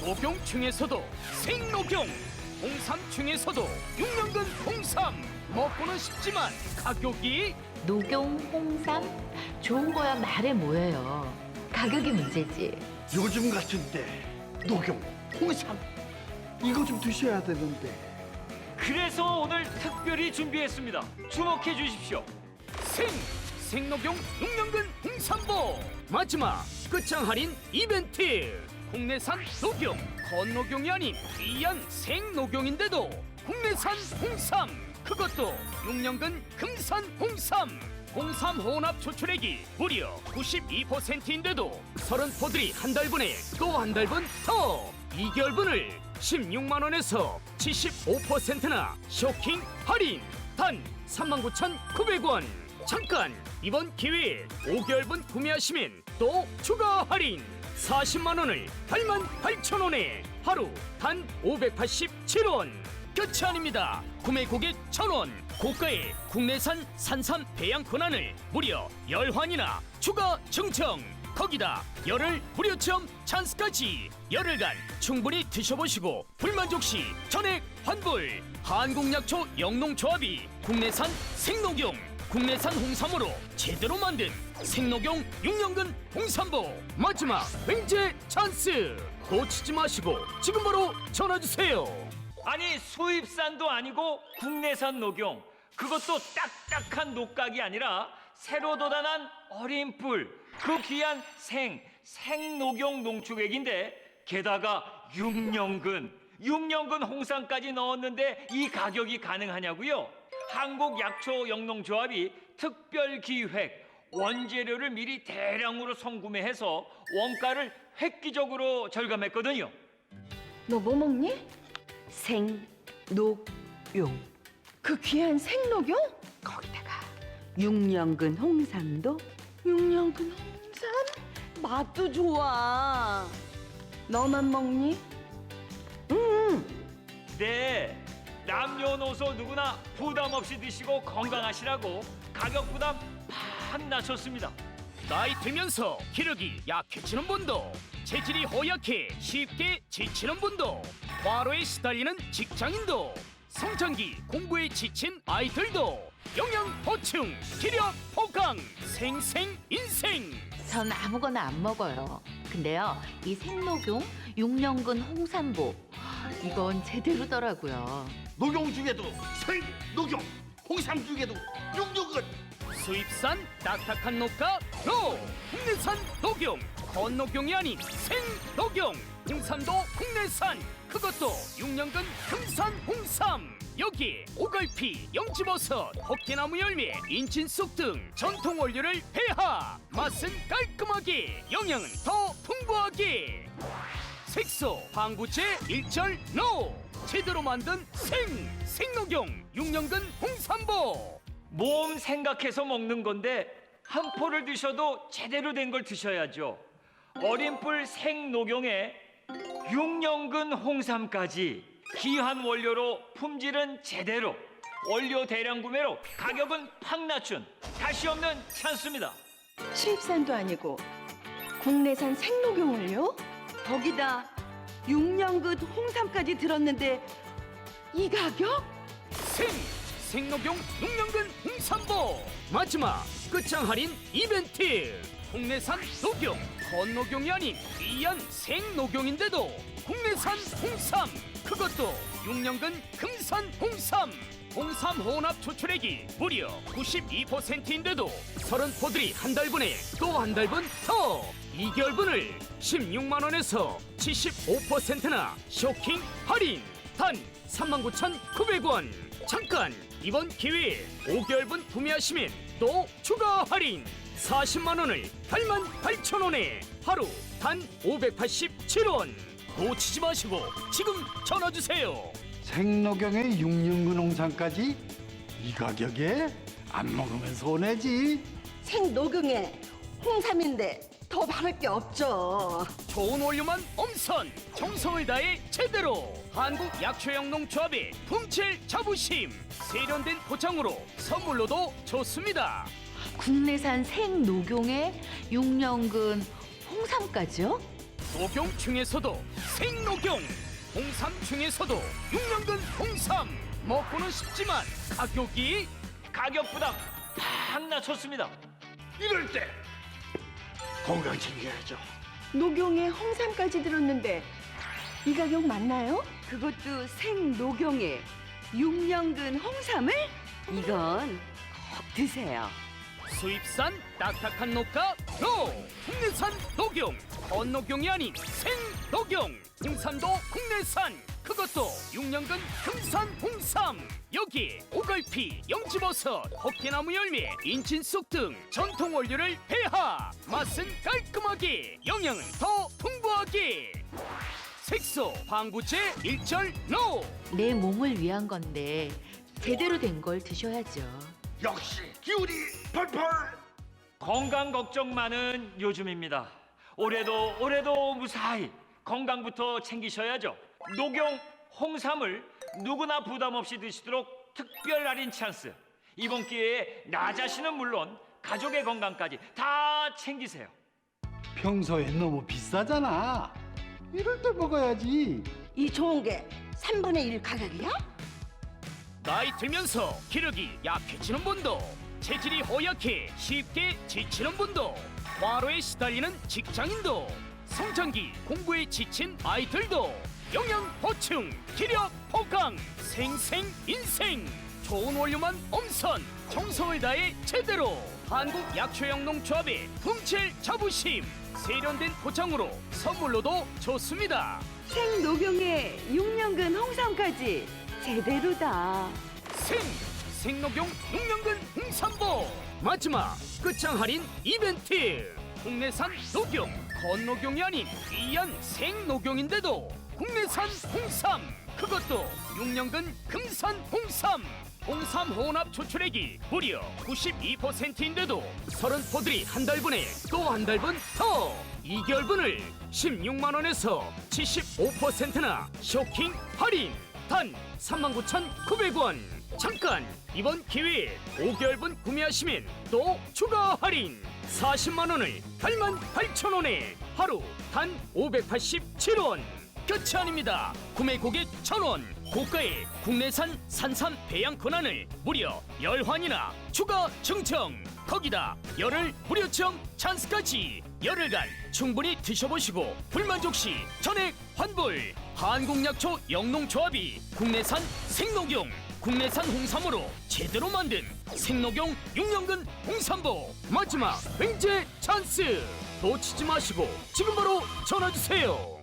녹용 중에서도 생녹용 홍삼 중에서도 6년근 홍삼 먹고는 싶지만 가격이 녹용, 홍삼 좋은 거야 말해 뭐예요. 가격이 문제지. 요즘 같은데 녹용, 홍삼 이거 좀 드셔야 되는데 그래서 오늘 특별히 준비했습니다. 주목해 주십시오. 생 생녹용 6년근 홍삼보 마지막 끝장 할인 이벤트 국내산 녹용 건녹용이 아닌 귀한 생녹용인데도 국내산 홍삼 그것도 6년근 금산 홍삼. 홍삼 혼합 추출액이 무려 92%인데도 서른 포들이 한 달분에 또 한 달분 더 2개월분을 16만 원에서 75%나 쇼킹 할인. 단 39,900원. 잠깐 이번 기회에 5개월분 구매하시면 또 추가 할인 40만 원을 8만 8천 원에 하루 단 587원. 끝이 아닙니다. 구매 고객 1,000원. 고가의 국내산 산삼 배양 권한을 무려 열환이나 추가 증정 거기다 열흘 무료 체험 찬스까지. 열흘간 충분히 드셔보시고 불만족 시 전액 환불. 한국약초 영농조합이 국내산 생녹용 국내산 홍삼으로 제대로 만든 생녹용 6년근 홍삼보. 마지막 횡재 찬스. 놓치지 마시고 지금 바로 전화주세요. 아니 수입산도 아니고 국내산 녹용. 그것도 딱딱한 녹각이 아니라 새로 돋아난 어린 뿔그 귀한 생 생녹용 농축액인데 게다가 6년근. 6년근 홍삼까지 넣었는데 이 가격이 가능하냐고요? 한국약초영농조합이 특별 기획 원재료를 미리 대량으로 선구매해서 원가를 획기적으로 절감했거든요. 너 뭐 먹니? 생, 녹, 용. 그 귀한 생녹용? 거기다가 6년근 홍삼도 6년근 홍삼? 맛도 좋아. 너만 먹니? 네, 남녀노소 누구나 부담 없이 드시고 건강하시라고 가격 부담 팍 낮췄습니다. 나이 들면서 기력이 약해지는 분도 체질이 허약해 쉽게 지치는 분도 과로에 시달리는 직장인도 성장기 공부에 지친 아이들도 영양 보충 기력 보강 생생 인생 전 아무거나 안 먹어요. 근데요, 이 생녹용 6년근 홍삼보 이건 제대로더라고요. 녹용 중에도 생, 녹용, 홍삼 중에도 육육은 수입산 딱딱한 녹가 노 국내산 녹용 건녹용이 아닌 생녹용. 홍삼도 국내산 그것도 6년근 금산 홍삼. 여기에 오갈피, 영지버섯, 헛개나무 열매, 인친쑥 등 전통 원료를 배하. 맛은 깔끔하게 영양은 더 풍부하게. 색소, 방부제, 일절, 노 제대로 만든 생, 생녹용 6년근 홍삼보 몸 생각해서 먹는 건데 한 포를 드셔도 제대로 된 걸 드셔야죠. 어린 뿔 생녹용에 6년근 홍삼까지 귀한 원료로 품질은 제대로 원료 대량 구매로 가격은 팍 낮춘 다시 없는 찬스입니다. 수입산도 아니고 국내산 생녹용을요? 거기다 6년근 홍삼까지 들었는데 이 가격? 생 생녹용 6년근 홍삼보. 마지막 끝장 할인 이벤트. 국내산 녹용 건녹용이 아닌 귀한 생녹용인데도 국내산 홍삼 그것도 6년근 금산 홍삼. 홍삼 혼합 추출액이 무려 92%인데도 서른 포들이 한 달분에 또 한 달분 더 2개월분을 16만 원에서 75%나 쇼킹 할인 단 39,900원. 잠깐 이번 기회에 5개월분 구매하시면 또 추가 할인. 40만 원을 8만 8천 원에 하루 단 587원. 놓치지 마시고 지금 전화 주세요. 생녹용의 육년근 홍삼까지 이 가격에 안 먹으면 손해지. 생녹용에 홍삼인데 더 바랄 게 없죠. 좋은 원료만 엄선 정성을 다해 제대로 한국 약초영 농조합의 품질 자부심 세련된 포장으로 선물로도 좋습니다. 국내산 생 녹용에 6년근 홍삼까지요? 녹용 중에서도 생녹용 홍삼 중에서도 육년근 홍삼 먹고는 싶지만 가격이 가격 부담 팍 낮췄습니다. 이럴 때 건강 챙겨야죠. 녹용에 홍삼까지 들었는데 이 가격 맞나요? 그것도 생녹용에 6년근 홍삼을? 이건 꼭 드세요. 수입산 딱딱한 녹가 로! 국내산 녹용! 건녹용이 아닌 생녹용! 홍삼도 국내산! 그것도 6년근 금산 홍삼! 여기 오갈피, 영지버섯, 호깨나무 열매, 인친쑥 등 전통 원료를 배하! 맛은 깔끔하게 영양은 더 풍부하게! 색소 방부제 일절 노 내 몸을 위한 건데 제대로 된 걸 드셔야죠. 역시 기운이 펄펄. 건강 걱정 많은 요즘입니다. 올해도 올해도 무사히 건강부터 챙기셔야죠. 녹용 홍삼을 누구나 부담 없이 드시도록 특별 할인 찬스. 이번 기회에 나 자신은 물론 가족의 건강까지 다 챙기세요. 평소엔 너무 비싸잖아. 이럴 때 먹어야지. 이 좋은 게 3분의 1 가격이야? 나이 들면서 기력이 약해지는 분도 체질이 허약해 쉽게 지치는 분도 과로에 시달리는 직장인도 성장기 공부에 지친 아이들도 영양 보충 기력 보강 생생 인생 좋은 원료만 엄선 정성을 다해 제대로 한국 약초영농조합의 품질 자부심 세련된 포장으로 선물로도 좋습니다 생녹용에 6년근 홍삼까지 제대로다. 생 생녹용 6년근 홍삼보. 마지막 끝장 할인 이벤트. 국내산 녹용 건녹용이 아닌 귀한 생녹용인데도 국내산 홍삼 그것도 6년근 금산 홍삼. 홍삼 혼합 추출액이 무려 92%인데도 서른 포들이 한 달분에 또 한 달분 더. 2개월분을 16만 원에서 75%나 쇼킹 할인 단 39,900원 잠깐! 이번 기회에 5개월분 구매하시면 또 추가 할인! 40만 원을 88,000원에 하루 단 587원! 끝이 아닙니다! 구매 고객 1,000원! 고가의 국내산 산삼 배양 권한을 무려 열환이나 추가 증정! 거기다 열흘 무료 체험 찬스까지! 열흘간 충분히 드셔보시고 불만족 시 전액 환불! 한국약초 영농조합이 국내산 생녹용 국내산 홍삼으로 제대로 만든 생녹용 6년근 홍삼보. 마지막 횡재 찬스. 놓치지 마시고 지금 바로 전화주세요